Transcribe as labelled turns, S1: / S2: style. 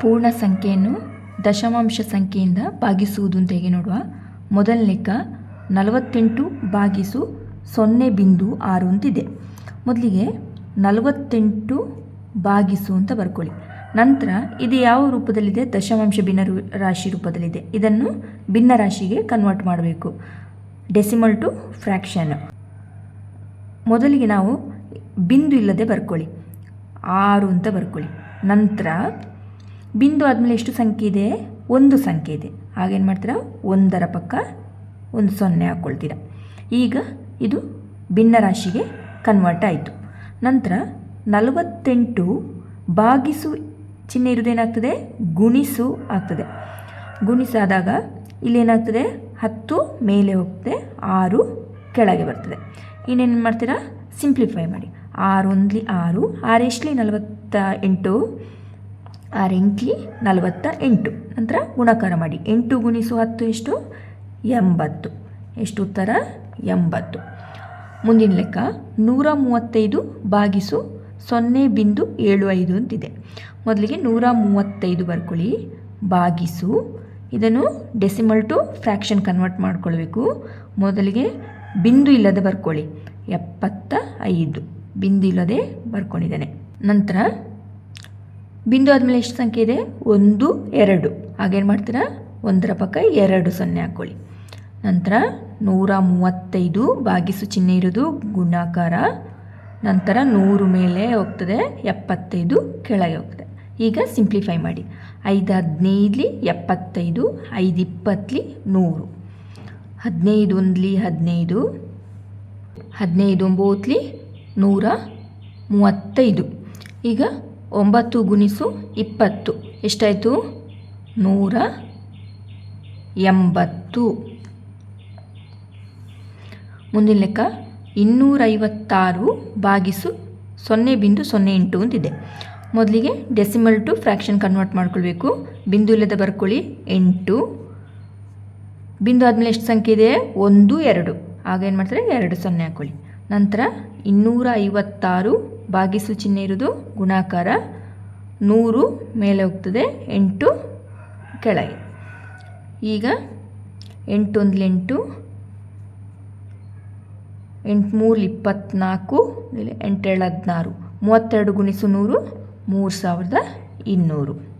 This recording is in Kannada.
S1: ಪೂರ್ಣ ಸಂಖ್ಯೆಯನ್ನು ದಶಮಾಂಶ ಸಂಖ್ಯೆಯಿಂದ ಭಾಗಿಸುವುದು ಅಂತ ಹೇಗೆ ನೋಡುವ? ಮೊದಲ ಲೆಕ್ಕ ನಲವತ್ತೆಂಟು ಭಾಗಿಸು ಸೊನ್ನೆ ಬಿಂದು ಆರು ಅಂತಿದೆ. ಮೊದಲಿಗೆ ನಲವತ್ತೆಂಟು ಭಾಗಿಸು ಅಂತ ಬರ್ಕೊಳ್ಳಿ. ನಂತರ ಇದು ಯಾವ ರೂಪದಲ್ಲಿದೆ? ದಶಮಾಂಶ ಭಿನ್ನ ರಾಶಿ ರೂಪದಲ್ಲಿದೆ. ಇದನ್ನು ಭಿನ್ನ ರಾಶಿಗೆ ಕನ್ವರ್ಟ್ ಮಾಡಬೇಕು. ಡೆಸಿಮಲ್ ಟು ಫ್ರ್ಯಾಕ್ಷನ್ ಮೊದಲಿಗೆ ನಾವು ಬಿಂದು ಇಲ್ಲದೆ ಬರ್ಕೊಳ್ಳಿ. ಆರು ಅಂತ ಬರ್ಕೊಳ್ಳಿ. ನಂತರ ಬಿಂದು ಆದಮೇಲೆ ಎಷ್ಟು ಸಂಖ್ಯೆ ಇದೆ? ಒಂದು ಸಂಖ್ಯೆ ಇದೆ. ಆಗೇನು ಮಾಡ್ತೀರಾ? ಒಂದರ ಪಕ್ಕ ಒಂದು ಸೊನ್ನೆ ಹಾಕ್ಕೊಳ್ತೀರ ಈಗ ಇದು ಭಿನ್ನ ರಾಶಿಗೆ ಕನ್ವರ್ಟ್ ಆಯಿತು. ನಂತರ ನಲವತ್ತೆಂಟು ಭಾಗಿಸು ಚಿಹ್ನೆ ಇರೋದೇನಾಗ್ತದೆ ಗುಣಿಸು ಆಗ್ತದೆ. ಗುಣಿಸಾದಾಗ ಇಲ್ಲೇನಾಗ್ತದೆ ಹತ್ತು ಮೇಲೆ ಹೋಗ್ತದೆ. ಆರು ಕೆಳಗೆ ಬರ್ತದೆ. ಇನ್ನೇನು ಮಾಡ್ತೀರಾ? ಸಿಂಪ್ಲಿಫೈ ಮಾಡಿ. ಆರು ಒಂದ್ಲಿ ಆರು. ಆರು ಎಷ್ಟಲಿ? ನಲವತ್ತ ಎಂಟು ಆರು ಎಂಟ್ಲಿ ನಲವತ್ತ ಎಂಟು. ನಂತರ ಗುಣಕಾರ ಮಾಡಿ. ಎಂಟು ಗುಣಿಸು ಹತ್ತು ಎಷ್ಟು? ಎಂಬತ್ತು. ಎಷ್ಟು ಉತ್ತರ? ಎಂಬತ್ತು. ಮುಂದಿನ ಲೆಕ್ಕ. ನೂರ ಮೂವತ್ತೈದು ಭಾಗಿಸು ಸೊನ್ನೆ ಬಿಂದು ಏಳು ಐದು ಅಂತಿದೆ. ಮೊದಲಿಗೆ ನೂರ ಮೂವತ್ತೈದು ಬರ್ಕೊಳ್ಳಿ. ಭಾಗಿಸು. ಇದನ್ನು ಡೆಸಿಮಲ್ ಟು ಫ್ರ್ಯಾಕ್ಷನ್ ಕನ್ವರ್ಟ್ ಮಾಡ್ಕೊಳ್ಬೇಕು. ಮೊದಲಿಗೆ ಬಿಂದು ಇಲ್ಲದೆ ಬರ್ಕೊಳ್ಳಿ. ಎಪ್ಪತ್ತ ಐದು. ಬಿಂದು ಇಲ್ಲದೆ ಬರ್ಕೊಂಡಿದ್ದೇನೆ. ನಂತರ ಬಿಂದು ಆದಮೇಲೆ ಎಷ್ಟು ಸಂಖ್ಯೆ ಇದೆ? ಒಂದು, ಎರಡು. ಹಾಗೇನು ಮಾಡ್ತೀರಾ? ಒಂದರ ಪಕ್ಕ ಎರಡು ಸೊನ್ನೆ ಹಾಕ್ಕೊಳ್ಳಿ ನಂತರ ನೂರ ಮೂವತ್ತೈದು ಬಾಗಿಸು ಚಿಹ್ನೆ ಇರೋದು ಗುಣಾಕಾರ. ನಂತರ ನೂರು ಮೇಲೆ ಹೋಗ್ತದೆ, ಎಪ್ಪತ್ತೈದು ಕೆಳಗೆ ಹೋಗ್ತದೆ. ಈಗ ಸಿಂಪ್ಲಿಫೈ ಮಾಡಿ. ಐದು ಹದಿನೈದಲಿ ಎಪ್ಪತ್ತೈದು, ಐದು ಇಪ್ಪತ್ತಲಿ ನೂರು. ಹದಿನೈದು ಒಂದ್ಲಿ ಹದಿನೈದು ಹದಿನೈದು ಒಂಬತ್ತಲಿ ನೂರ ಮೂವತ್ತೈದು. ಈಗ ಒಂಬತ್ತು ಗುಣಿಸು ಇಪ್ಪತ್ತು. ಎಷ್ಟಾಯಿತು? ನೂರ ಎಂಬತ್ತು. ಮುಂದಿನ ಲೆಕ್ಕ, ಇನ್ನೂರೈವತ್ತಾರು ಬಾಗಿಸು ಸೊನ್ನೆ ಬಿಂದು ಸೊನ್ನೆ ಎಂಟು ಅಂತಿದೆ. ಮೊದಲಿಗೆ ಡೆಸಿಮಲ್ ಟು ಫ್ರ್ಯಾಕ್ಷನ್ ಕನ್ವರ್ಟ್ ಮಾಡ್ಕೊಳ್ಬೇಕು. ಬಿಂದು ಇಲ್ಲದ ಬರ್ಕೊಳ್ಳಿ ಎಂಟು. ಬಿಂದು ಆದಮೇಲೆ ಎಷ್ಟು ಸಂಖ್ಯೆ ಇದೆ? ಒಂದು, ಎರಡು. ಆಗ ಏನು ಮಾಡ್ತಾರೆ? ಎರಡು ಸೊನ್ನೆ ಹಾಕ್ಕೊಳ್ಳಿ ನಂತರ ಇನ್ನೂರ ಐವತ್ತಾರು ಭಾಗಿಸು ಚಿಹ್ನೆ ಇರೋದು ಗುಣಾಕಾರ. ನೂರು ಮೇಲೆ ಹೋಗ್ತದೆ, ಎಂಟು ಕೆಳಗೆ. ಈಗ ಎಂಟು ಒಂದು ಎಂಟು ಎಂಟು ಮೂರು ಇಪ್ಪತ್ತ್ನಾಲ್ಕು ಎಂಟೇಳು ಹದಿನಾರು. ಮೂವತ್ತೆರಡು ಗುಣಿಸು ನೂರು, ಮೂರು ಸಾವಿರದ ಇನ್ನೂರು.